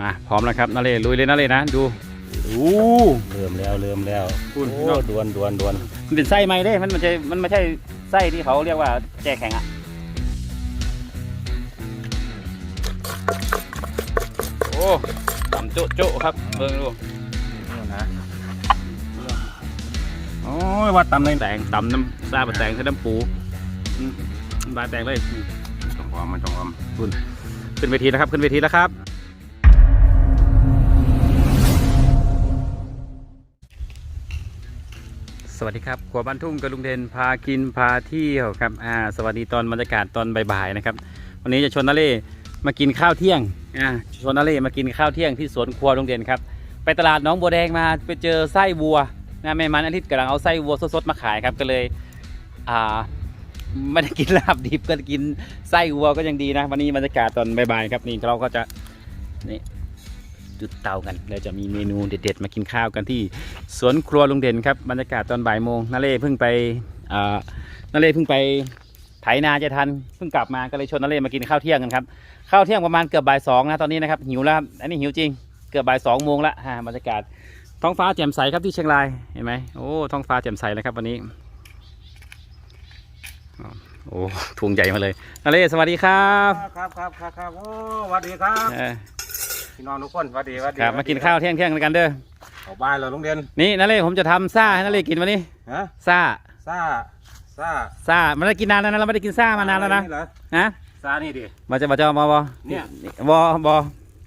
มาพร้อมแล้วครับนาเลลุยเลยนาเลนะดูดูเริ่มแล้วเริ่มแล้วคุณโอ้ดวนดวนดวนมันเป็นไส้ไหมเด้มันมันจะมันไม่ใช่ไส้ที่เขาเรียกว่าแจกแข็งอะโอ้ต่ำโจ๊ะโจ๊ะครับเบิ่งดูนะโอ้ยวัดตำเลยแตงต่ำน้ำซาบะแตงใส่น้ำปูอืมน้ำลายแตงเลยอืมจงหอมมันจงหอมขึ้นเวทีแล้วครับ ขึ้นเวทีแล้วครับ สวัสดีครับขัวบ้านทุ่งกับลุงเดนพากินพาเที่ยวครับอ่าสวัสดีตอนบรรยากาศตอนบ่ายๆนะครับ วันนี้จะชวนนาเล่มากินข้าวเที่ยงอ่าชวนนาเล่มากินข้าวเที่ยงที่สวนครัวลุงเดนครับไปตลาดน้องบัวแดงมาไปเจอไส้วัวนะแม่มันอาทิตย์กำลังเอาไส้วัวสดๆมาขายครับก็เลยอ่าไม่ได้กินลาบดิบก็กินไส้วัวก็ยังดีนะ วันนี้บรรยากาศตอนบ่ายๆครับนี่เราก็จะนี่ จุดเตากันเราจะมีเมนูเด็ด ๆ มากินข้าวกันที่สวนครัวลุงเด่นครับบรรยากาศตอนบ่ายโมงนาเล่เพิ่งไปอ่านาเล่เพิ่งไปไถนาจะทันเพิ่งกลับมาก็เลยชวนนาเล่มากินข้าวเที่ยงกันครับข้าวเที่ยงประมาณเกือบบ่ายสองนะตอนนี้นะครับหิวแล้วครับอันนี้หิวจริงเกือบบ่ายสองโมงละฮะบรรยากาศท้องฟ้าแจ่มใสครับที่เชียงรายเห็นไหมโอ้ท้องฟ้าแจ่มใสเลยครับวันนี้โอ้ถุงใหญ่มาเลยนาเล่สวัสดีครับ ครับครับครับครับโอ้สวัสดีครับ พี่น้องทุกคนสวัสดีสวัสดีครับมากินข้าวเที่ยงเที่ยงกันเด้อเอาบ้านเราโรงเรียนนี่นาเล่ผมจะทำซ่าให้นาเล่กินวันนี้ฮะซ่าซ่าซ่าซ่ามันได้กินนานแล้วนะเราไม่ได้กินซ่ามานานแล้วนะเหรอฮะซ่านี่ดิมาจะมาจะบอบอเนี่ยบอบอ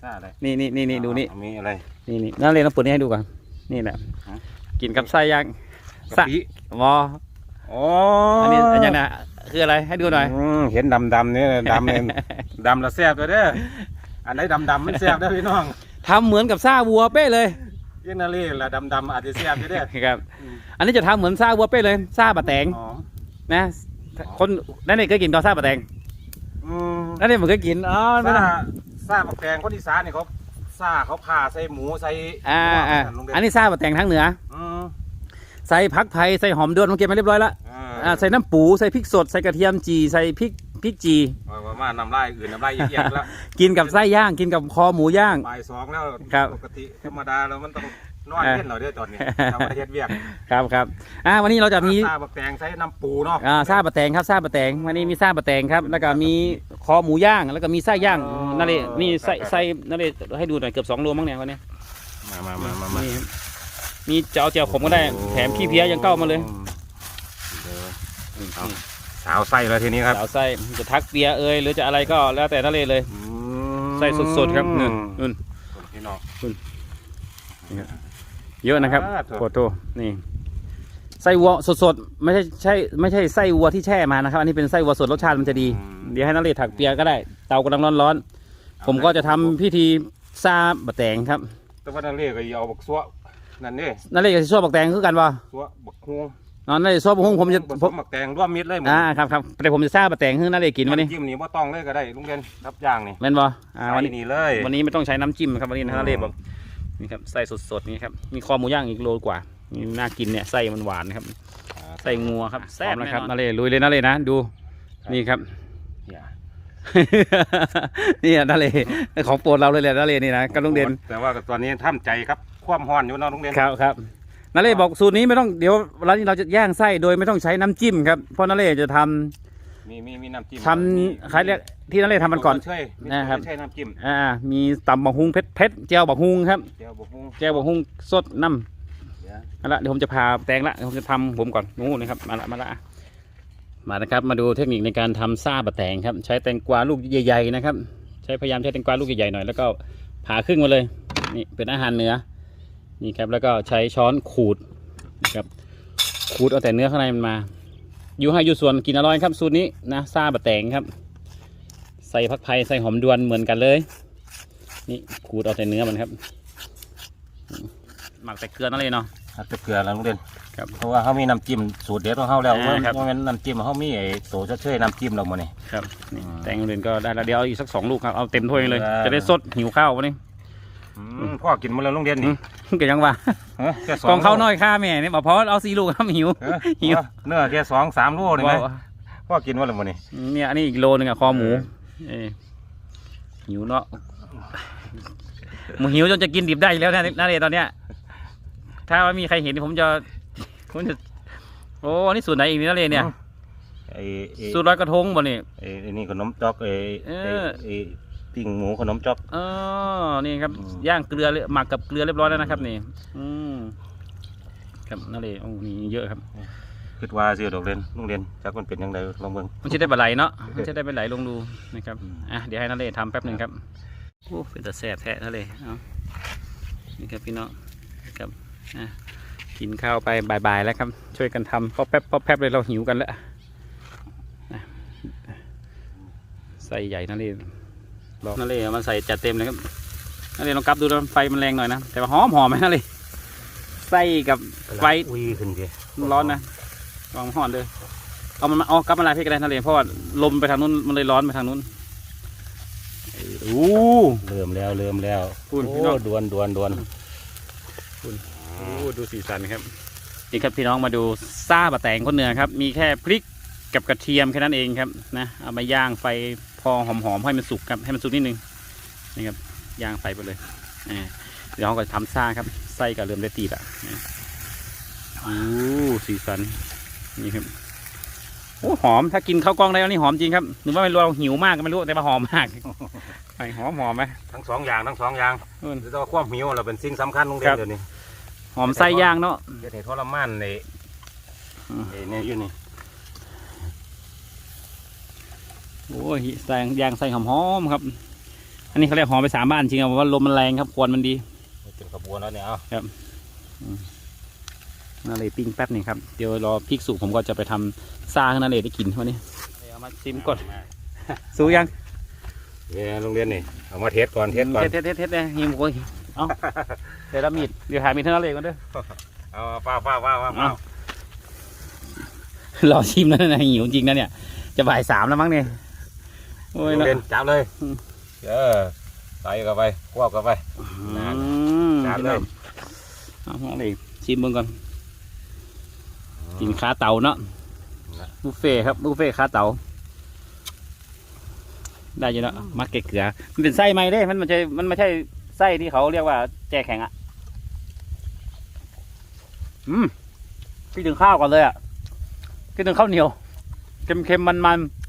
ซ่าอะไรนี่นี่นี่นี่ดูนี่มีอะไรนี่นี่นั่นเลยต้องเปิดนี่ให้ดูก่อนนี่แหละฮะกินกับไส้ย่างกะสะปิบอโอ้อันนี้อันนี้นะคืออะไรให้ดูหน่อยมเห็นดำดำๆเนี่ยดำเนี่ยดำละแซ่บเลยเด้อ อันไหนดำดำๆมันแซ่บเด้อพี่น้องทำเหมือนกับซ่าวัวเป้เลยเยังนาเล่ละดำดำๆอาจจะแซ่บอยู่เด้อครับอันนี้จะทำเหมือนซ่าวัวเป้เลยซ่าบะแตงหอมนะคนนั่นนี่เคยกินตอนซ่าบะแตงอืมนั่นนี่ผมเคยกินอ๋อนั่นซ่าน่ะซ่าบักแตงคนอีสานเนี่ยเขาซ่าเขาผ่าใส่หมูใส่อ่าอ่าโรงเรียอันนี้ซ่าบะแตงทั้งเหนือ อืมใส่ผักไผ่ใส่หอมด้วนมันเก็บมาเรียบร้อยแล้วอ่า อ่าใส่น้ำปูใส่พริกสดใส่กระเทียมจีใส่พริก พริกจีว่าว่ามาน้ำลายอื่นน้ำลายเยี่ยๆแล้วกินกับไส้ย่างกินกับคอหมูย่าง บ่ายสองแล้วครับ ปกติธรรมดาเรามันต้องนอนเออเล่นเราเด้อตอนนี้ทำประเทศเวียกครับครับอ่าวันนี้เราจะมีซ่าบักแตงใส่น้ำปูเนาะอ่าซาบะแตงครับซาบะแตงวันนี้มีซาบะแตงครับ แล้วก็มีคอหมูย่าง แล้วก็มีไส้ย่างอ๋อนั่นเลยนี่ไส้ครับไส้นั่นเลยให้ดูหน่อยเกือบสองโลมั้งเนี่ยวันนี้มามามามามานี่ครับมีเจ้าเจียวขมก็ได้ แถมขี้เพี้ยยังเก้ามาเลยเดี๋ยวเอา สาวไส้แล้วทีนี้ครับสาวไส้จะทักเปียเอยหรือจะอะไรก็แล้วแต่นั่นเลยเลยอืมไส้สดๆครับนู่นนู่นพี่น้องเยอะนะครับอ่าถูกโคโตนี่ไส้วัวสดๆไม่ใช่ใช่ไม่ใช่ไส้วัวที่แช่มานะครับ อันนี้เป็นไส้วัวสดรสชาติมันจะดี เดี๋ยวให้นักเรียนถักเปียก็ได้ เตากำลังร้อนๆผมก็จะทำพิธีซาบะแตงครับ แต่ว่านั่นเรียกก็เอาบักซัวนั่นนี่นักเรียนจะชอบบักแตงคือกันป่ะซัวบักฮวง อ๋อนักเรียนชอบบักฮุ้งผมจะผผสมมบักแตงร่วมมิตรเลยหมดอ่าครับครับแต่ผมจะซาบะแตงให้นักเรียนกินวันนี้ำจิ้มนี่ว่าต้องเลยก็ได้ลุงเรียนรับย่างนี่แม่นป่ะอ่าวันนี้ ใส่นี่เลย วันนี้ไม่ต้องใช้น้ำจิ้มครับวันนี้นักเรียนบอกนี่ครับไส้สดๆนี่ครับมีคอหมูย่างอีกโลกว่านี่น่ากินเนี่ยไส้มันหวานนะครับไส้งัวครับแซ่บนะครับนาเลลุยเลยนาเลนะดูนี่ครับ เนี่ยนี่นาเลของโปรดเราเลยแหละนาเลนี่นะกับลุงเด่นแต่ว่าตอนนี้ท่ามใจครับความห้อนอยู่เนาะลุงเรียนครับครับ นาเลบอกสูตรนี้ไม่ต้องเดี๋ยวร้านนี้เราจะย่างไส้โดยไม่ต้องใช้น้ำจิ้มครับเพราะนาเลจะทำมีมีมีน้ำจิ้มทำใครเรียกที่นาเลทำมันก่อนใช่นะครับไม่ใช่น้ำจิ้มอ่ามีตำบักฮุงเผ็ดเผ็ดเจียวบักฮุงครับเดี๋ยวบอกฮวงเจียวบักฮุงสดน้เดี๋ยวำเอาละเดี๋ยวผมจะพาแตงละเดี๋ยวผมจะทำผมก่อนนู้นนะครับมาละมาละมานะครับมาดูเทคนิคในการทำซ่าบะแตงครับ ใช้แตงกวาลูกใหญ่ๆนะครับ ใช้พยายามใช้แตงกวาลูกใหญ่ๆหน่อยแล้วก็ผ่าครึ่งมาเลยนี่เป็นอาหารเนื้อ นี่ครับแล้วก็ใช้ช้อนขูดนะครับขูดเอาแต่เนื้อข้างในมันมา อยู่ให้อยู่ส่วนกินอร่อยครับสูตรนี้นะซ่าบะแตงครับ ใส่ผักไผ่ใส่หอมดวนเหมือนกันเลย นี่ขูดเอาแต่เนื้อมันครับ หมักแต่เกลือนั่นเลยเนาะอาจจะเกลือแล้วลุงเรียนครับ เพราะว่าเขามีน้ำจิ้มสูตรเด็ดของเขาแล้วอ่าครับ เพราะงั้นน้ำจิ้มเขามีไอ้โตจะช่วยน้ำจิ้มเราหมดนี่ ครับนี่อืมแตงโรงเรียนก็ได้แล้วเดี๋ยวเอาอีกสักสองลูกครับเอาเต็มถ้วยเลย ได้ จะได้สดหิวข้าววันนี้ อืมพ่อกินหมาแล้วลุงเรียนนี่ก็ยังว่าฮะแค่สกองข้าวโลน้อยค่าแม่เนี่ยบอกพอเอาสี่ลูกครับหิวเออหิวเนื้อแค่สองสามโลนี่ไหมว่าพ่อกินว่าอะไรหมดนี่เนี่ยอันนี้อีกโลนึงอะคอหมูเอ้ยหิวเนาะหมูหิวจนจะกินดิบได้อยู่แล้วนะนาเรตอนเนี้ย ถ้าว่ามีใครเห็นผมจะผมจะโอ้นี่สูตรไหนอีกนี่นาเรเนี่ยไอ้ไอ้สูตรร้อยกระทงบ่นี่ไอ้ไอ้นี่ขนมจอกไอ้เอไอ้อไอ้ ปิ้งหมูขนมจอกอ๋อนี่ครับ อืม ย่างเกลือหมักกับเกลือเรียบร้อยแล้วนะครับ นี่ อืมครับนาเรโอ้นี่เยอะครับ คิดว่าสิดอกเรียนโรงเรียนจักมันเป็นยังไงลองเบิ่ง มันจะได้บะไหลเนาะ มันจะได้ไปไหลลงดูนะครับ อืม อะเดี๋ยวให้นาเรทำแป๊บหนึ่งครับ โอ้เป็นตะแสบแท้นาเรเอานี่ครับพี่น้องครับ อะกินข้าวไปบ่ายๆแล้วครับ ช่วยกันทำป๊อปแป๊บป๊อปแป๊บเลยเราหิวกันแล้วอะใส่ใหญ่นาเรล องนาเรเอามาใส่จัดเต็มเลยครับนาเรลองกลับดูนะไฟมันแรงหน่อยนะ แต่ว่าหอมหอมไหมนาเรใส่กับไฟอุ้ยขึ้นเดียมันร้อนนะลองห่อนเลยเอามันมาเอากลับมาลายพี่กันได้ทะเลเพราะว่าลมไปทางนู้นมันเลยร้อนไปทางนู้นโอ้เริ่มแล้วเริ่มแล้วคุณโอ้พี่น้องดวนดวนดวนโอ้ดูสีสันครับนี่ครับพี่น้องมาดูซ่าบะแตงคนเหนือครับ มีแค่พริกกับกระเทียมแค่นั้นเองครับนะเอามาย่างไฟ พอหอมๆให้มันสุกครับให้มันสุกนิดนึงนี่ครับย่างไฟไปเลยอ่าเดี๋ยวเราก็ทำซ่าครับไส้กับเริ่มได้ตีละนะโอ้สีสันนี่ครับโอ้หอมถ้ากินข้าวกล้องได้แล้วนี่หอมจริงครับหรือว่าไม่รู้เราหิวมากก็ไม่รู้แต่ว่าหอมมากไปหอมหอมไหมทั้งสองอย่างทั้งสองอย่างอืมแต่ว่าความหิวเราเป็นสิ่งสำคัญโรงเรียครันบเดี๋ยวนี้หอมไส้ย่างเนาะจะให้ทรมานในอืมไอ้เนี่ยอยู่นี่ โอ้ยไส้ย่างไส้หอมหอมๆครับ อันนี้เขาเรียกหอมไปสามบ้านจริงครับเพราะว่าลมมันแรงครับควันมันดีเป็นขบวนแล้วเนี่ยเอานั่นเลยปิ้งแป๊บหนึงครับ เดี๋ยวรอพริกสุกผมก็จะไปทำซ่าให้นั่นเลยได้กินวันนี้เอามาชิมก่อนสู้ยังเนี่ยโรงเรียนนี่เอามาเทสก่อนเทสก่อนเทสเทสเทสเลยหิมโอ้ยเอาเดี๋ยวรับมีดเดี๋ยวหามีดเท่านั้นเลยกันเด้อเอาฟ้าฟ้าฟ้าฟ้าฟ้าเอารอชิมแล้วนะหิวจริงนะเนี่ย จะบ่ายสามแล้วมั้งเนี่ย โอ้ยโรงเนาะเรียนจับเลยอืม เออใส่เข้าไปควบเข้าไปอืนั่นมจับเลย เอาเอาเลยชิมเบิ่งก่อนกินขาเตาเนาะบุฟเฟ่ต์ครับบุฟเฟ่ต์ขาเตาได้อยู่เนาะมักเกลือเกลือมันเป็นไส้ไหมเด้ มันไม่ใช่มันไม่ใช่ไส้ที่เขาเรียกว่าแจแข็งอะอืมคิดถึงข้าวก่อนเลยอะคิดถึงข้าวเหนียวเค็มๆมันๆ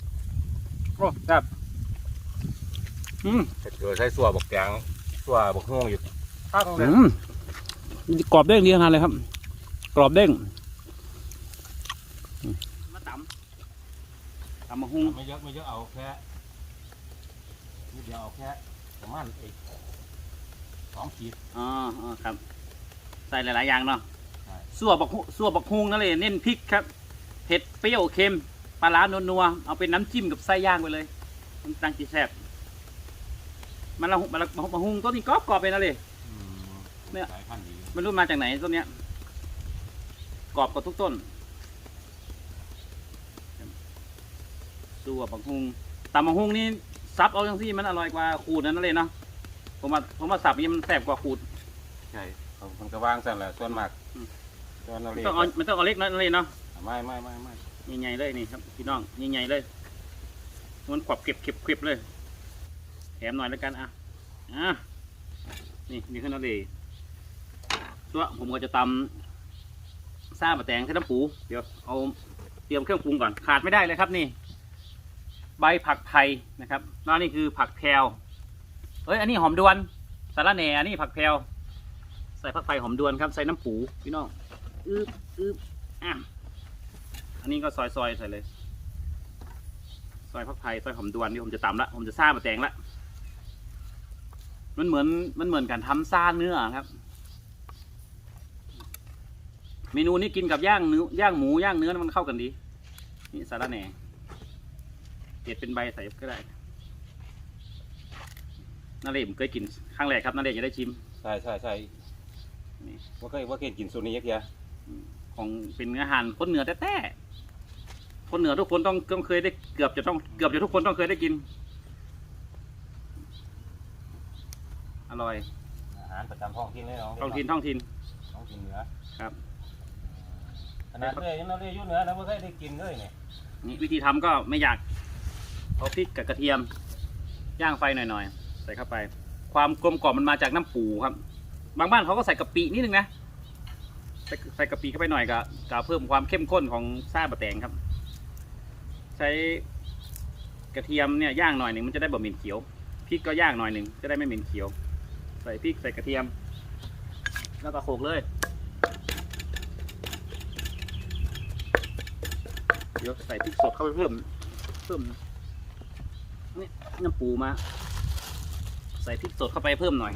โอ้ครับอืมเกิดใช้สัวบอกแกงสัวบอกห่วงอยู่ข้าวโรงเรียนอืมกรอบเด้งดีขนาดเลยครับ กรอบเด้งอืมมาตำตำมะฮุ่งไม่เยอะไม่เยอะเอาแค่นิดเดียวเอาแค่ประมาณไอ้สองขีดอ๋ออ๋อครับ ใส่หลายๆอย่างเนาะใช่สั่วบักฮุสั่วบักฮุ่งนั่นเลยเน้นพริกครับ เผ็ดเปรี้ยวเค็ม ปลาร้านัวๆเอาเป็นน้ำจิ้มกับไส้ย่างไปเลยมันตังจีแซ่บมันละหุมันละมะฮุ่งต้นนี้กรอบกรอบๆไปนั่นเลย เนี่ย สายพันธุ์ดีไม่รู้มาจากไหนต้นเนี้ยกรอบกว่าทุกต้นดูว่าบักฮุงตำบักฮุงนี่ซับเอาอย่างที่มันอร่อยกว่าขูดนั่นเลยเนาะผมว่าผมว่าสับนี่มันแซ่บกว่าขูด ใช่เขาคนก็วางสั่นแหละส่วนมากอืม ส่วนเรามันเรียกต้องเอามันต้องเอาเล็กน้อยนั่นเลยเนาะไม่ไม่ไม่ไม่ ใหญ่ๆเลยนี่ครับพี่น้องใหญ่ๆเลย มันขวบเก็บเก็บเก็บเลยแถมหน่อยแล้วกันอะอะนี่นี่ขึ้นแล้วเลยตัวผมก็จะตำซาบะแตงใส่น้ำปูเดี๋ยวเอาเตรียมเครื่องปรุงก่อนขาดไม่ได้เลยครับนี่ ใบผักไผ่นะครับแล้วนี่คือผักแพรวเอ้ยอันนี้หอมดวนสาระแหน่อันนี้ผักแพรวใส่ผักไผ่หอมดวนครับใส่น้ำปูพี่น้องอึบอึบอะ อันนี้ก็ซอยซอยๆใส่เลย ซอยผักไทยซอยหอมดวนที่ผมจะตำละ ผมจะซ่ามาแตงละ มันเหมือนมันเหมือนการทำซ่าเนื้อครับ เมนูนี้กินกับย่างเนื้อย่างหมูย่างเนื้อมันเข้ากันดี นี่สาระแหน่เด็ดเป็นใบใส่ก็ได้นาเล่ผมเคยกินครั้งแรกครับนาเล่จะได้ชิม ใช่ใช่ใช่นี่ว่าเคยว่าเคยกินสูตรนี้ยักษ์ยาของเป็นอาหารคนเหนือแท้ๆ คนเหนือทุกคนต้องต้องเคยได้เกือบจะต้องเกือบจะทุกคนต้องเคยได้กิน อร่อย อาหารประจำท้องถิ่นเลยน้องท้องถิ่นท้องถิ่นท้องถิ่นเหนือครับขนาดเลยยังเราเลยอยู่เหนือแล้วไม่เคยได้กินเลยเนี่ยนี่วิธีทำก็ไม่อยากเอาพริกกับกระเทียม ย่างไฟหน่อยๆ ใส่เข้าไป ความกลมกล่อมมันมาจากน้ำปูครับ บางบ้านเขาก็ใส่กะปินิดนึงนะใส่ใส่กะปิเข้าไปหน่อยก็ก็เพิ่มความเข้มข้นของซาบะแตงครับ ใช้กระเทียมเนี่ยย่างหน่อยหนึ่งมันจะได้บะหมี่เขียวพริกก็ย่างหน่อยหนึ่งจะได้ไม่เหม็นเขียว ใส่พริกใส่กระเทียม แล้วก็โขลกเลยเดี๋ยวใส่พริกสดเข้าไปเพิ่มเพิ่มนี่น้ำปูมา ใส่พริกสดเข้าไปเพิ่มหน่อย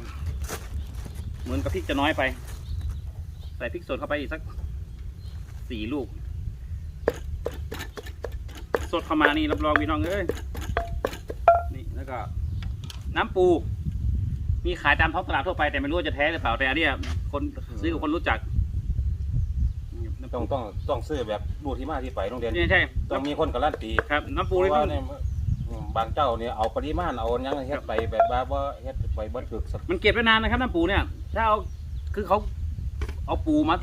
เหมือนกับพริกจะน้อยไป ใส่พริกสดเข้าไปอีกสักสี่ลูก สดเข้ามานี่รับรองพี่น้องเอ้ยนี่แล้วก็น้ำปู มีขายตามท้องตลาดทั่วไปแต่ไม่รู้ว่าจะแท้หรือเปล่าแต่อันเนี้ยคนซื้อกับคนรู้จักน้ำต้องปูต้องต้องซื้อแบบดูที่มาที่ไปโรงเรียนนี่ใช่ต้องมีคนการันตีครับ น้ำเพปูราะนี่ว่าต้อง เนี่ยบางเจ้าเนี่ยเอาปริมาณเอาหยังเฮ็ดไปแบบว่าบ่เฮ็ดไปบ่ถูกสักมันเก็บได้นานนะครับน้ำปูเนี่ย ถ้าเอาคือเขาเอาปูมา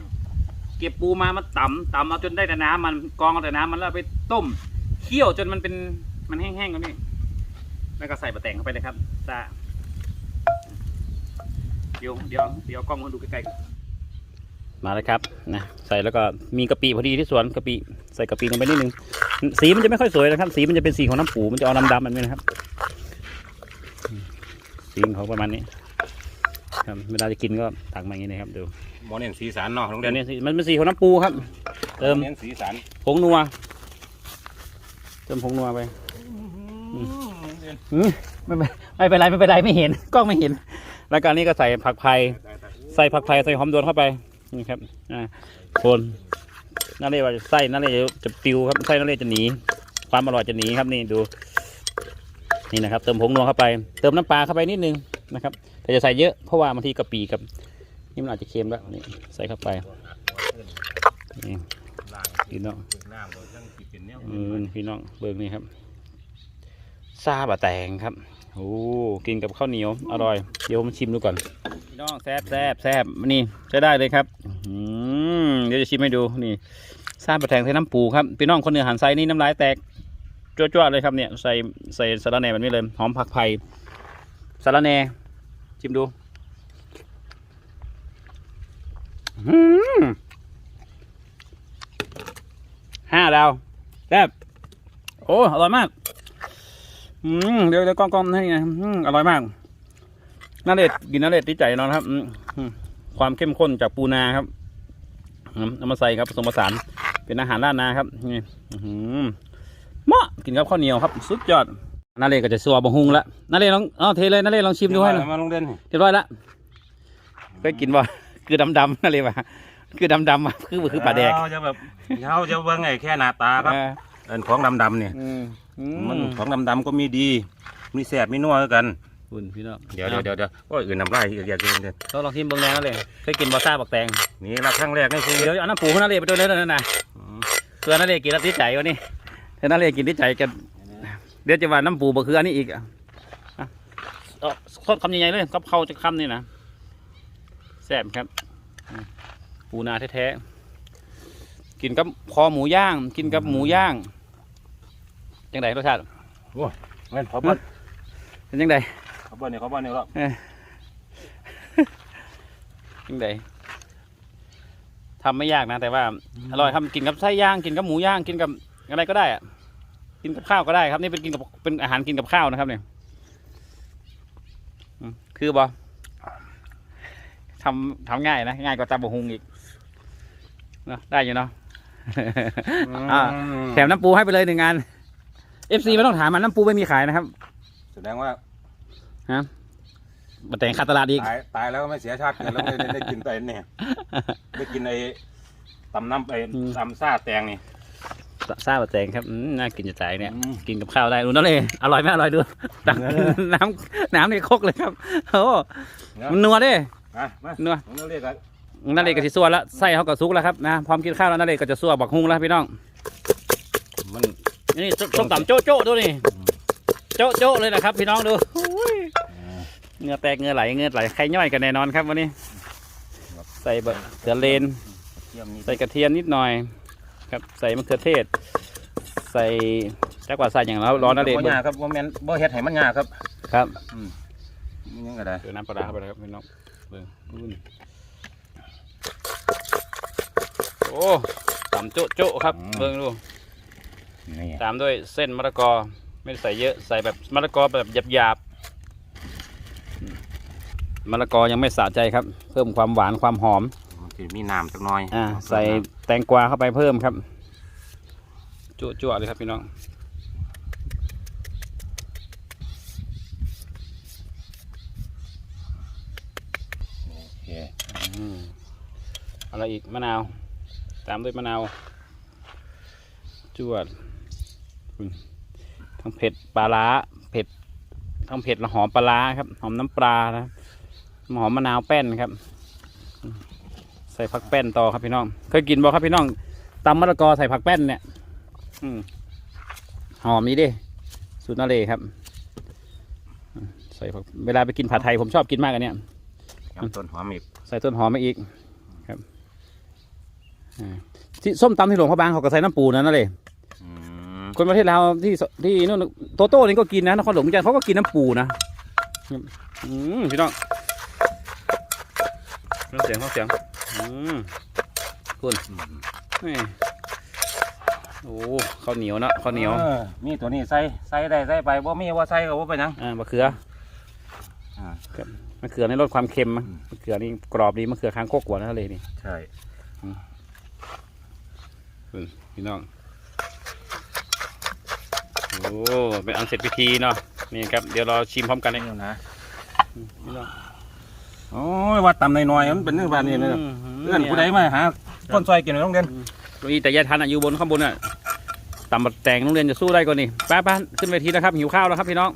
เก็บปูมามาตำตำเอาจนได้แต่น้ำมันกรองเอาแต่น้ำมันแล้วเอาไปต้ม เคี่ยวจนมันเป็นมันแห้งๆแล้วนี่แล้วก็ใส่บะแตงเข้าไปเลยครับตาเดี๋ยวเดี๋ยวเดี๋ยวกล้องมาดูใกล้ๆมาเลยครับนะใส่แล้วก็มีกะปิพอดีที่สวนกะปิใส่กะปิลงไปนิดนึงสีมันจะไม่ค่อยสวยนะครับ สีมันจะเป็นสีของน้ำปูมันจะออกดำๆแบบนี้นะครับสีของเขาประมาณนี้ครับเวลาจะกินก็ตักมาอย่างนี้นะครับดูบ่เน้นสีสันเนาะโรงเรีเดี๋ยยวนนี้สิมันเป็นสีของน้ำปูครับ เติมเน้นสีสันผงนัว เติมผงนัวไปอืมไม่เป็นไม่เป็นไรไม่เป็นไรไม่เห็นกล้องไม่เห็น แล้วก็อันนี้ก็ใส่ผักไผ่ใส่ผักไผ่ใส่หอมโดวนเข้าไปนี่ครับอ่าคนนั่นเลยว่าไส้นั่นเลยจะปิวครับไส้นั่นเลยจะหนีความอร่อยจะหนีครับนี่ดู นี่นะครับ เติมผงนัวเข้าไป เติมน้ำปลาเข้าไปนิดนึงนะครับ แต่จะใส่เยอะเพราะว่าบางทีกะปิกับนี่มันอาจจะเค็มแล้วนี่ใส่เข้าไปนี่พี่น้องน้ำเราจังสิเป็นแนว อืมพี่น้องเบิ่งนี่ครับซาบะแตงครับโอ้กินกับข้าวเหนียวอร่อยเดี๋ยวผมชิมดูก่อนพี่น้องแซ่บแซ่บแซ่บนี่ใช้ได้เลยครับอืมเดี๋ยวจะชิมให้ดูนี่ซาบะแตงใส่น้ำปูครับพี่น้องคนเหนือหันไซนี่น้ำลายแตกจ้วๆเลยครับเนี่ยใส่ใส่สาระแหน่แบบนี้เลยหอมผักไผ่สาระแหน่ชิมดูอืมห้าดาว แซ่บโอ้อร่อยมาก อืมเดี๋ยวเดี๋ยวกล้องกล้องให้ไงอืมอร่อยมากน่าเด็ดกินน่าเด็ดที่ใจนอนครับอืมอืมความเข้มข้นจากปูนาครับอืมเอามาใส่ครับผสมผสานเป็นอาหารล้านนาครับนี่อื้อหือเหมาะกินกับข้าวเหนียวครับ สุดยอดนาเลก็จะสัวบะฮุงละนาเลลองอ๋อเทเลยนาเลลองชิมดูให้หน่อยมาโรงเรียนนี่เรียบร้อยละเคยกินบ่คือดำๆนาเลว่ะ คือดำๆอะคือคือปลาแดกเฮาจะแบบเฮาจะเบิ่งไอ้แค่หน้าตาครับ เออเอิ้นของดำๆนี่อืมอืมันของดำๆก็มีดี มีแสบมีนัวคือกันคุณพี่น้องเดี๋ยวเดี๋ยวเดี๋ยวเดี๋ยวโอ้ยอื่นน้ำลายอีกอยากกินเด่นต้องลองชิมเบิ้งแดงนั่นเลยเคยกินบอซ่าบักแตงนี่ละครั้งแรกนี่คือเดี๋ยวเอาน้ำปูให้นาเลไปด้วยนั่นน่ะอืมเพื่อนาเลกินแล้วติดใจวะนี่ถ้านาเลกินติดใจกันเดี๋ยวจะว่าน้ำปูบ่คืออันนี้อีกอะอะเอาทอดคำใหญ่ๆเลยกับเขาจะคำนี่นะแซ่บครับอืม ปูนาแท้ๆกินกับคอหมูย่าง กินกับหมูย่างจังไดรสชาติแม่นขอเบิ้ลเป็นจังไดขอเบิ้ลนี่ขอเบิ้ลนี่แล้วจังไดทำไม่ยากนะแต่ว่าอร่อยทำกินกับไส้ย่างกินกับหมูย่างกินกับอะไรก็ได้อะกินกับข้าวก็ได้ครับ นี่เป็นกินกับเป็นอาหารกินกับข้าวนะครับเนี่ยอืมคือบอทำทำง่ายนะ ง่ายกว่าตำบะฮุงอีก เนอะได้อยู่เนาะอ่าแถมน้ำปูให้ไปเลยหนึ่งงาน FC ไม่ต้องถามมันน้ำปูไม่มีขายนะครับแสดงว่ามาแต่งขาดตลาดอีก ตายตายแล้วก็ไม่เสียชาติเกิดแล้วได้ได้ได้กินไปเนี่ยได้กินไอ้ตำน้ำไอ้อืม ตำซ่าแตงนี่ ซาบะแตงครับอืมน่ากินจะตายเนี่ย อืม กินกับข้าวได้ดูนั่นเลยอร่อยไหมอร่อยดูตักเออน้ำน้ำในครกเลยครับโอ้เนาะมันนัวเด้มามานัว ผมต้องเรียกกัน นั่นเลยก็จะซัวแล้วไส้เขาก็สุกแล้วครับนะพร้อมกินข้าวแล้วนั่นเลยก็จะซัวบักฮุงแล้วพี่น้องมันนี่ส้มตำโจ๊ะโจ๊ะดูนี่โจ๊ะโจ๊ะเลยนะครับ พี่น้องดูอุ้ยเหงื่อแตกเหงื่อไหลเหงื่อไหลใครย่อยกันแน่นอนครับวันนี้ ใส่บะเขือเลนเทียมนี่ใส่กระเทียมนิดหน่อย ครับใส่มะเขือเทศ ใส่จักว่าใส่อย่างแล้วร้อนนั่นเองบ่ยากครับบ่แม่นบ่เฮ็ดให้มันยากครับ ครับอืมมันยังไงได้เจอน้ำปลาร้าเข้าไปแล้วครับพี่น้องเบิ่งรุ่น โอ้ตำโจ๊ะโจ๊ะครับ เบิ่งดูนี่ตามด้วยเส้นมะละกอไม่ได้ใส่เยอะใส่แบบมะละกอแบบหยาบๆอืมมะละกอยังไม่สะใจครับ เพิ่มความหวานความหอมมันจะมีน้ำจักหน่อยอ่าใส่แตงกวาเข้าไปเพิ่มครับจั่วจั่วๆเลยครับพี่น้องโอเคอืมอะไรอีกมะนาว ตามด้วยมะนาวจวดอืมทั้งเผ็ดปลาร้าเผ็ดทั้งเผ็ดและหอมปลาร้าครับ หอมน้ำปลานะหอมมะนาวแป้นครับอืมใส่ผักแป้นต่อครับพี่น้อง เคยกินบ่ครับพี่น้องตำมะละกอใส่ผักแป้นเนี่ยอืมหอมนี้ดิสูตรนาเลครับอืมใส่ผักเวลาไปกินผัดไทยผมชอบกินมากอันเนี้ยยำต้นหอมอีก ใส่ต้นหอมมาอีกครับอ่า ที่ส้มตำที่หลวงพระบางเขาก็ใส่น้ำปูนะนั่นเลยอืมคนประเทศลาวที่สที่นู่นโตโต้นี่ก็กินนะนครหลวงเหมือนกันเขาก็กินน้ำปูนะอืมพี่น้องฟังเสียงฟังเสียงอืมคุณอืมนี่โอ้ข้าวเหนียวเนอะข้าวเหนียวออมีตัวนี้ใส่ใส่ได้ใส่ไปบ่มีว่าใส่ก็บ่ไปนหยังอ่ามะเขืออ่ามะเขือนี่ลดความเค็มมะอืมมะเขือนี่กรอบดีมะเขือค้างโคกกว่านะทะเลนี่ใช่ คุณพี่น้อง โอ้เป็นอันเสร็จพิธีเนาะ นี่ครับ เดี๋ยวเราชิมพร้อมกันเลยนี่นะพี่น้อง โอ้ยว่าตำหน่อยๆมันเป็นเรื่องแบบนี้เลยเพื่อนผู้ใดมาหาคนซอยกินในโรงเรียนมีแต่ยายทันอะอยู่บนข้างบนอะต่ำบัดแต่งโรงเรียนจะสู้ได้กว่านี่ไป้าป้าขึ้นเวทีแล้วครับ หิวข้าวแล้วครับพี่น้อง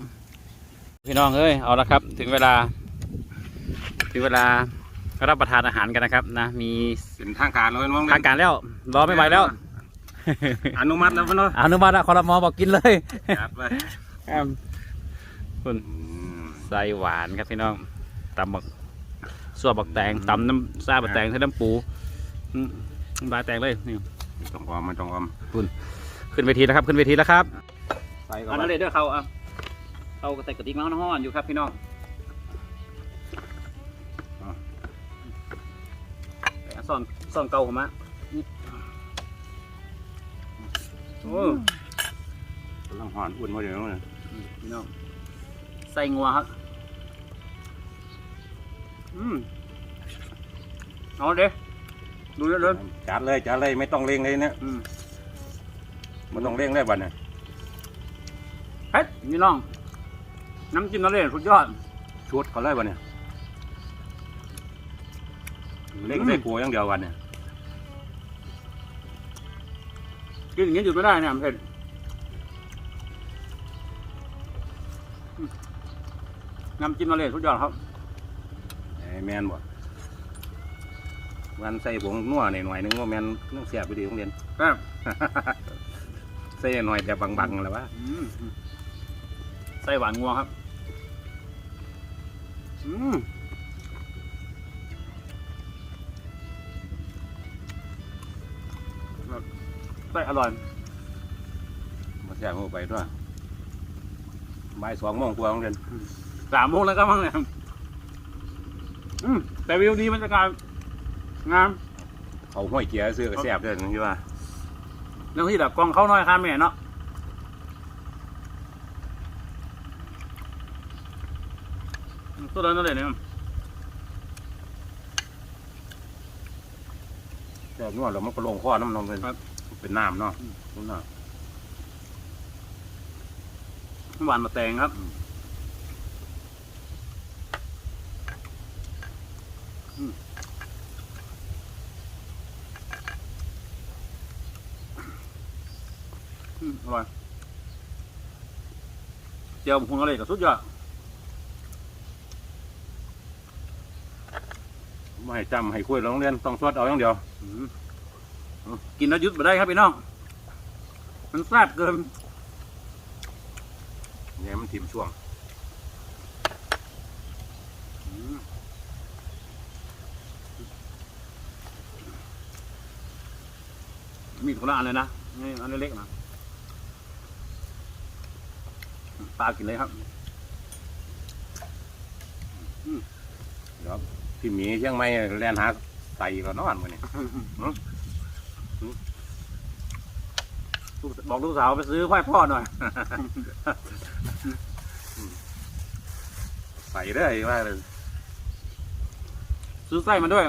พี่น้องเอ้ย เอาละครับ ถึงเวลา ถึงเวลารับประทานอาหารกันนะครับนะ มีเป็นทางการเลยน้องเรียทานงการแล้ว รอไม่ไหวแล้ว อนุมัติแล้วเพิ่นเนาะอนุมัติอะคอรมอบอกกินเลยจัดไปครับคุณอืมไส้หวานครับพี่น้องตำบักส่วนบักแตงตำน้ำซาบักแตงใส่น้ำปูอืมน้ำลายแตงเลยนี่ไม่ต้องออมไม่ต้องออมขึ้นเวทีแล้วครับ ขึ้นเวทีแล้วครับใส่ก็อันนั้นเลยเด้อเขาอะเขาใส่กระติกมาห้อนๆอยู่ครับพี่น้องอะซ่อนซ่อนเก่าผมอะ โอ้กำลังหอนอุ่นมาเดี๋ยวนี้พี่น้องใส่งัวครับ อืมเอาเด้ดูเรื่อยจัดเลยจัดเลยไม่ต้องเร่งเลยเนี่ยๆอืมมันต้องเร่งได้บัดเนี่ยเฮ้ยพี่น้อง น้ำจิ้มน้ำเล่นสุดยอดชุดเขาเลยบัดเนี่ยเร่งอืมใส่ปูอย่างเดียววันเนี่ย กินอย่างนี้หยุดไม่ได้เนี่ยมันเผ็ดอืมน้ำจิ้มน้ำเล่นสุดยอดครับไอ้แมนบ่วันใส่ผงนัวหน่อยๆนึงว่าแมนต้องเสียบไปดีโรงเรียนแซ่บใส่หน่อยแต่บางๆแล้ววะอืมไส้หวานงัวครับ อืม ไส้อร่อยมาเสียบเข้าไปด้วยบ่ายสองโมงกว่าโรงเรียนสามโมงแล้วก็มั้งเนี่ยอืมแต่วิวดีบรรยากาศงามเขาห้อยเกียร์ซื้อก็แซ่บเลยนี่ว่าเรื่องที่แบบกล้องเข้าน้อยข้ามแม่เนาะตัวนั้นนั่นเลยเนี่ยแซ่บนัวแล้วมันก็ลงคอน้ำนองเลย เป็นน้ำเนาะนุ่นน่ะหวานมาแตงครับอืมอืมอร่อยเจียวพุงอะไรกับสุดยอดไม่ให้จำให้คุยโรงเรียนต้องสวดเอาอย่างเดียวอืม กินแล้วหยุดไม่ได้ครับพี่น้อง มันแซ่บเกินเนี่ยมันทิมช่วงมีคนละอันเลยนะนี่อันเล็กๆนะปลากินเลยครับเดี๋ยวพี่หมีเชียงใหม่แล่นหาไตก็นอนมื้อนี้ บอกลูกสาวไปซื้อไข่พ่อหน่อย ใส่ได้มากเลยซื้อไส้มาด้วย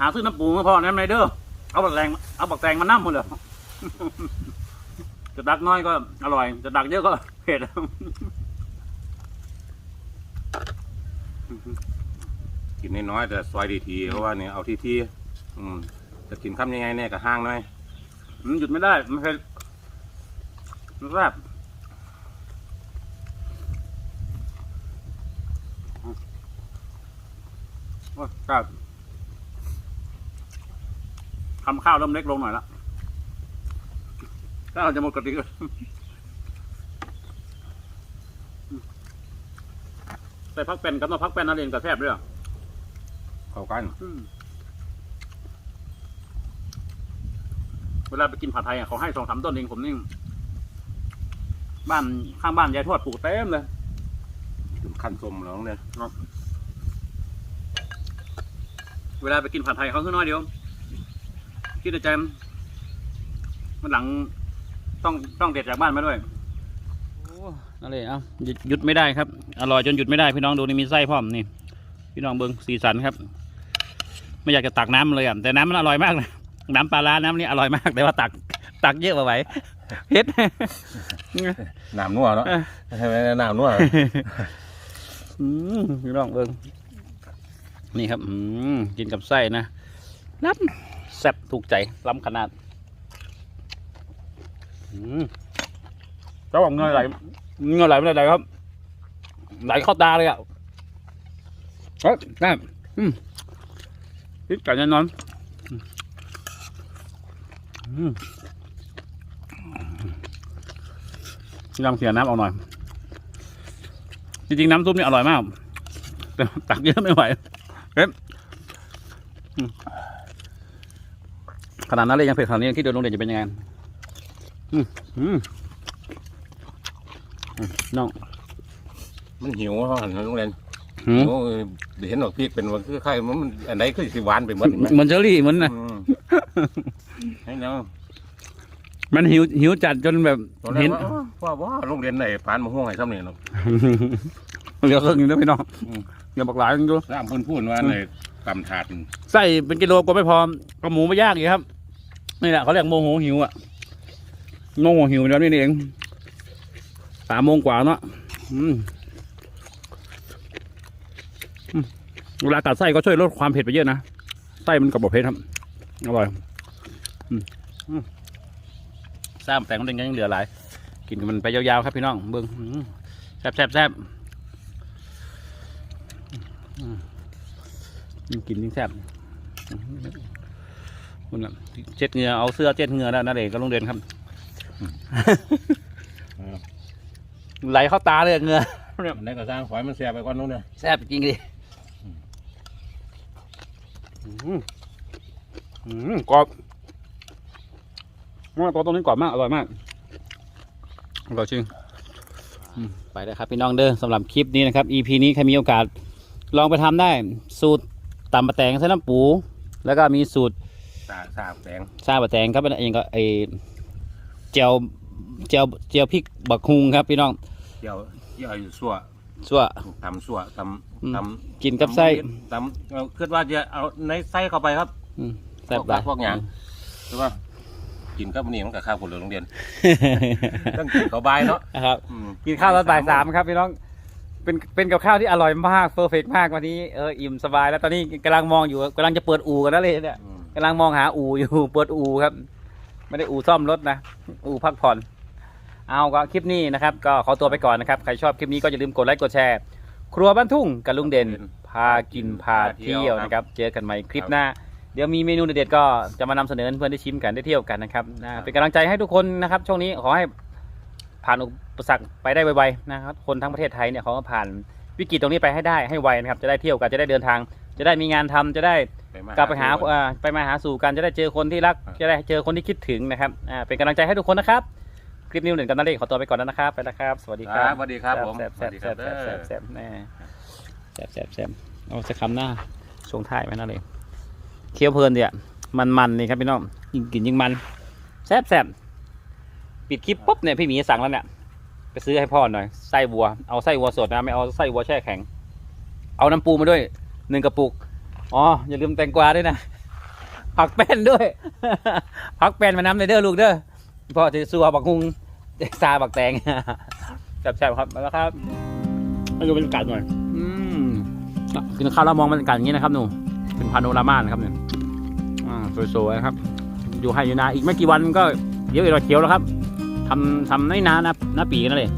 หาซื้อน้ำปูมาพอน้ำไรเด้อเอาบักแตงเอาบักแตงมาน้ำหมดเลยจะดักน้อยก็อร่อย จะดักเยอะก็เผ็ดกินน้อยๆแต่ซอยดีทีเพราะว่าเนี่ยเอาที่ที่อืม จะกินคำยังไงเนี่ยกับห้างหน่อยมันหยุดไม่ได้ มันเผ็ดมันแซ่บโอ้ยครับทำข้าวเริ่มเล็กลงหน่อยละข้าวจะหมดกระติกแล้วใส่พักเป็นกับน้ำพักเป็นนั่นเองกับแซ่บด้วยเข้ากัน อืม เวลาไปกินผัดไทยอะเขาให้สองสามต้นเองผมนี่บ้านข้างบ้านยายทวดปลูกเต็มเลยถึงขั้นสมแล้วเนี่ยเวลาไปกินผัดไทยเขาขึ้นน้อยเดียวคิดในใจมันหลังต้องต้องเด็ดจากบ้านมาด้วยโอ้นั่นเลยเอ้าหยุดหยุดไม่ได้ครับ อร่อยจนหยุดไม่ได้พี่น้องดูนี่มีไส้พร้อมนี่ พี่น้องเบิ้งสีสันครับ ไม่อยากจะตักน้ำเลยอะแต่น้ำมันอร่อยมากนะ น้ำปลาร้าน้ำนี่อร่อยมาก แต่ว่าตัก ตักเยอะกว่าไหวเฮ็ดน้ำนัวเนาะเออใช่ไหมน้ำนัวอืมพี่น้องเบิ้งนี่ครับ อืมกินกับไส้นะล้ำแซ่บถูกใจล้ำขนาดอืมเจ้าของเงยไหลเงยไหลไม่ได้ไหลครับ ไหลเข้าตาเลยอะเฮ้ยแซ่บอืมพริกไก่แน่นอน อืมลองเสียน้ำเอาหน่อย จริงๆ น้ำซุปนี่อร่อยมาก แต่ตักเยอะไม่ไหวเอ๊ะอืมขนาดนั้นเลยยังเผ็ดขนาดนี้ที่เดินโรงเรียนจะเป็นยังไงอืมอืมอืมน้องมันหิวเพราะหันโรงเรียนหืมโอ้ยเดี๋ยวเห็นดอกพริกเป็นวันคือไข่มันอันไหนคือสิหวานไปหมดเหมือนเชอรี่เหมือนนะ อืมให้เนาะมันหิวหิวจัดจนแบบตอนแรเห็กนว่าว่าว่าโรงเรียนไหนปานมะม่วงไห้ซ้ำเนี่ยเนาะ เหลือครึ่งนึงแล้วพี่น้องอืม เหลือบักหลายนึงดูสามคนพูดว่าในตำถาดหนึ่งไส้เป็นกิโลก็ไม่พอก็หมูไม่ยากอีกครับนี่แหละเขาเรียกโมโหหิวอะโมโหหิวแล้วนี่เองสามโมงกว่าเนาะอืมอืมเวลาตัดไส้ก็ช่วยลดความเผ็ดไปเยอะนะไส้มันกระบอกเผ็ดครับ อร่อยอืมอืมซ้ำแต่งมันยังเหลือหลาย กินมันไปยาวๆครับพี่น้องเบิ้งอืมแซ่บแซ่บแซ่บยิ่งกินยิ่งแซ่บคุณเช็ดเหงื่อเอาเสื้อเช็ดเหงื่อแล้วนั่นเองก็ลงเรียนครับไหลเข้าตาเลยเหงื่ออันไหนก็สร้างขอยมันเสียไปก่อนนู้นเนี่ยแซ่บจริงดิ อืมอืมกรอบว่าตัวตรงนี้กรอบมาก อร่อยมาก อร่อยจริงอืมไปแล้วครับพี่น้องเด้อสำหรับคลิปนี้นะครับ EP นี้ใครมีโอกาส ลองไปทำได้ สูตรตำปะแตงใส่น้ำปู แล้วก็มีสูตรตาสาบแสงซาบะแตงครับอันนั้นเองก็ไอเจียวเจียวเจียวพริกบักฮุงครับพี่น้องเกี่ยวเกี่ยวอยู่สั่วสั่ว ตำสั่วตอืมำตำกินกับไส้ ตำเราคิดว่าจะเอาในไส้เข้าไปครับ อืมแซ่บพวกพวกหยังใช่ป่ะกินกับนี่มันกับข้าวผลโรงเรียน ต้องกินข้าวบายเนาะนะครับ อืมกินข้าวตอนบ่ายสามครับพี่น้อง เป็นเป็นกับข้าวที่อร่อยมากเพอร์เฟกมากวันนี้เอออิ่มสบายแล้วตอนนี้กำลังมองอยู่กำลังจะเปิดอู่กันแล้วเลยเนี่ยอืมกำลังมองหาอู่อยู่ เปิดอู่ครับ ไม่ได้อู่ซ่อมรถนะ อู่พักผ่อน เอาก็คลิปนี้นะครับ ก็ขอตัวไปก่อนนะครับ ใครชอบคลิปนี้ก็อย่าลืมกดไลค์กดแชร์ ครัวบ้านทุ่งกับลุงเด่น พากินพาเที่ยวนะครับ เจอกันใหม่คลิปหน้า เดี๋ยวมีเมนูเด็ดๆก็จะมานำเสนอให้เพื่อนได้ชิมกันได้เที่ยวกันนะครับนะเป็นกำลังใจให้ทุกคนนะครับช่วงนี้ขอให้ผ่านอุปสรรคไปได้ไวๆนะครับคนทั้งประเทศไทยเนี่ยเขาก็ผ่านวิกฤตตรงนี้ไปให้ได้ให้ไวนะครับจะได้เที่ยวกันจะได้เดินทาง จะได้มีงานทำจะได้มกลับไปหาสู่อ่าไปมาหาสู่กันจะได้เจอคนที่รักอ่าจะได้เจอคนที่คิดถึงนะครับอ่าเป็นกำลังใจให้ทุกคนนะครับคลิปนี้หนึ่งกันนั่นเองขอตัวไปก่อนแล้วนะครับไปแล้วครับ สวัสดีคครัรับบสวัสดีครับผมแซ่บสแซ่วับสดีคแซ่รับบเด้แซ่บอแซ่บแซ่บแน่แซ่บแซ่บแซ่บเอาจะคำหน้าช่วงท้ายไว้นั่นเลย เคี้ยวเพลินเดียมันมันๆนี่ครับพี่น้องยิ่งกินยิ่งมันแซ่บแซ่บปิดคลิปปุ๊บเนี่ยพี่หมีสั่งแล้วเนี่ยไปซื้อให้พ่อหน่อยไส้วัวเอาไส้วัวสดนะไม่เอาไส้วัวแช่แข็ง เอาน้ำปูมาด้วยหนึ่งกระปุกอ๋ออย่าลืมแตงกวาด้วยนะผักแป้นด้วยผักแป้นมาน้ำในเด้อลูกเด้อพ่อจะซัวบักฮุงซาบักแตงแซ่บๆครับมาแล้วครับมาดูบรรยากาศหน่อยอืมกินข้าวแล้วมองบรรยากาศอย่างนี้นะครับหนูเป็นพาโนรามานะครับเนี่ยอ่า สวยๆนะครับ อยู่ให้อยู่นาอีกไม่กี่วันก็เดี๋ยวอีกเราเขียวแล้วครับทำทำไม่นานนะหน้าปีนั่นเลย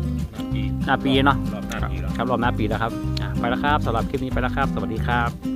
หน้าปีเนาะรอบหน้าปีแล้วครับรอบหน้าปีแล้วครับอะไปแล้วครับสำหรับคลิปนี้ไปแล้วครับ สวัสดีครับ